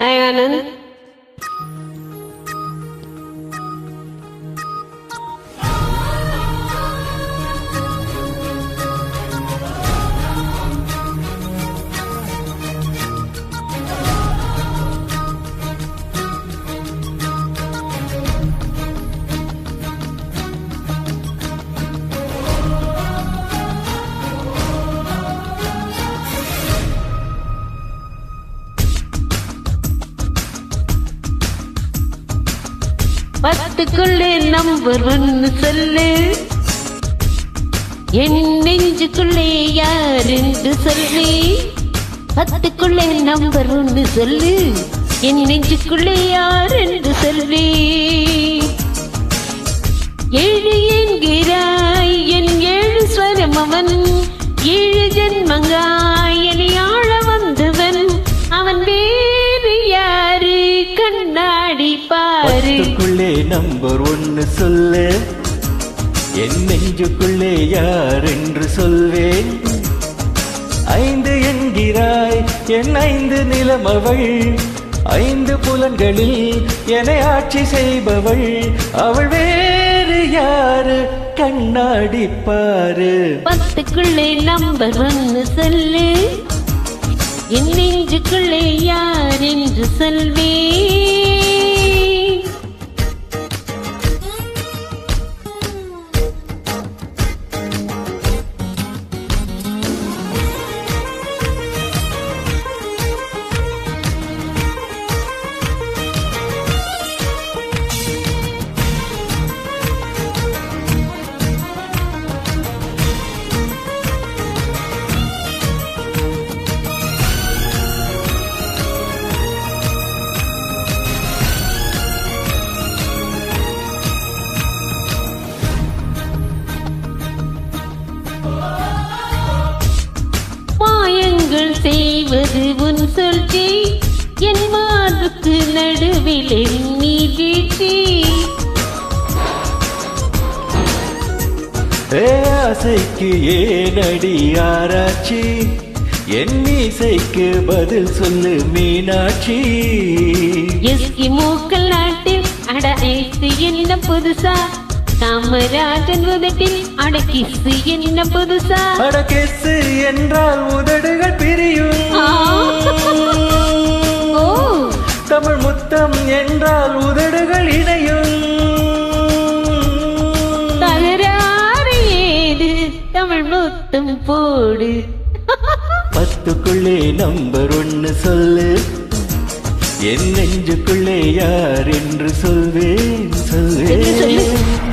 Hi, பத்துக்குள்ளே number ஒன்னு சொல்லு. என் நெஞ்சுக்குள்ளே யாருன்னு சொல்லு. பத்துக்குள்ளே நம்பர் ஒன்னு சொல்லு. என் நெஞ்சுக்குள்ளே யார் என்று சொல்லு. எழு என்கிறாய் என் ஏழு ஸ்வரம் நம்பர் ஒன்னு சொல்லு. என் நெஞ்சுக்குள்ளே யார் என்று சொல்வேன். ஐந்து என்கிறாய் என் ஐந்து நிலமவள். ஐந்து புலன்களில் என்னை ஆட்சி செய்பவள். அவள் வேறு யாரு? கண்ணாடி பாரு. பத்துக்குள்ளே நம்பர் ஒன்று சொல்லு. என் நெஞ்சுக்குள்ளே யார் என்று சொல்வேன். செய்வது உன் சொல்ச்சி என் மார்புக்கு நடுவில் நீ வீழ்ச்சி ஆசைக்கு ஏனடி ஆராய்ச்சி? என் இசைக்கு பதில் சொல்லு மீனாட்சி. எஸ்கி மூக்கல் நாட்டில் அட ஐசு என்ன புதுசா? காமராஜன் உதட்டில் அடக்கிசு என்ன புதுசா? அடக்கேசு என்றால் உதடுகள் பிரியும். தமிழ் முத்தம் என்றால் உதடுகள் இணையும். தகராறு ஏது? தமிழ் முத்தம் போடு. பத்துக்குள்ளே நம்பர் ஒன்னு சொல்லு. என் நெஞ்சுக்குள்ளே யார் என்று சொல்வேன். சொல்வேன்.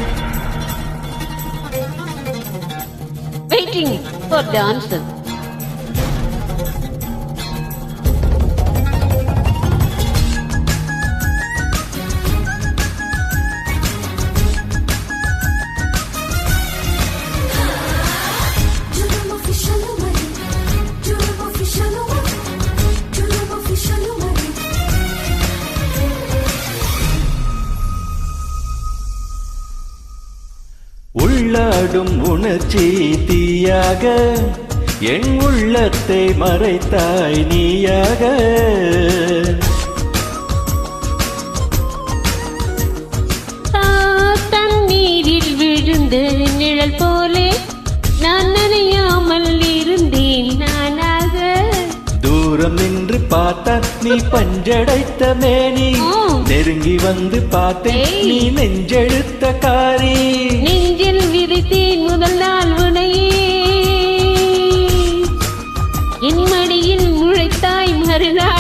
for dancing. உள்ளாடும் உணர்ச்சி தீயாக என் உள்ளத்தை மறைத்தாய் நீயாக தண்ணீரில் விழுந்த நிழல் போலே நான் நனையாமல் இருந்தேன் நானாக தூரம் நின்று பார்த்தா நீ பஞ்சடைத்த மேனி. நெருங்கி வந்து பார்த்தேன். நீ நெஞ்செழுத்த காரி நெஞ்சில் விதைத்தேன் முதல் நாள் உனையே. என் மடியில் முளைத்தாய் மறுநாள்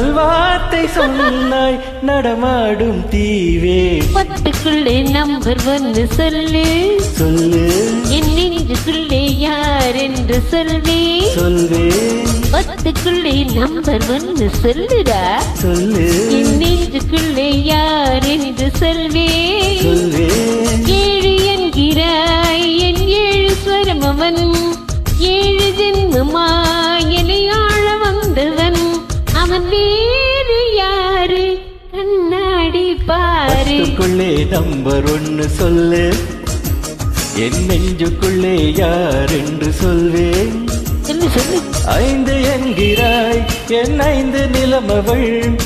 நல்வார்த்தை சொன்னாய் நடமாடும் தீவே. பட்டுக்குள்ளே நம்பர் ஒன்னு சொல்லு. சொல்லு. என் நெஞ்சுக்குள்ளே யார் என்று சொல்வே சொல்வேன் பத்துக்குள்ளே நம்பர் ஒன்னு சொல்லுடா. சொல்லு. என் நெஞ்சுக்குள்ளே யார் என்று சொல்வே. சொல்வேன் ஏழு என்கிறாய் என் ஏழு ஸ்வரம் அவன் ஏழு ஜென்மமாய் பத்துக்குள்ளே நம்பர் ஒன்னு சொல்லு. என் நெஞ்சுக்குள்ளே யார் என்று சொல்வேன் ஐந்து என்கிறாய் என் ஐந்து நிலமவள்.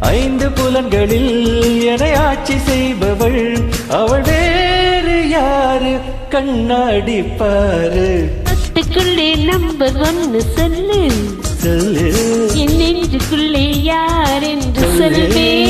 ஐந்து புலன்களில் என்னை ஆட்சி செய்பவள். அவள் வேறு யாரு? கண்ணாடி பாரு. பத்துக்குள்ளே நம்பர் ஒன்னு சொல்லு. சொல்லு. என் நெஞ்சுக்குள்ளே யார் என்று சொல்லு. சொல்வே.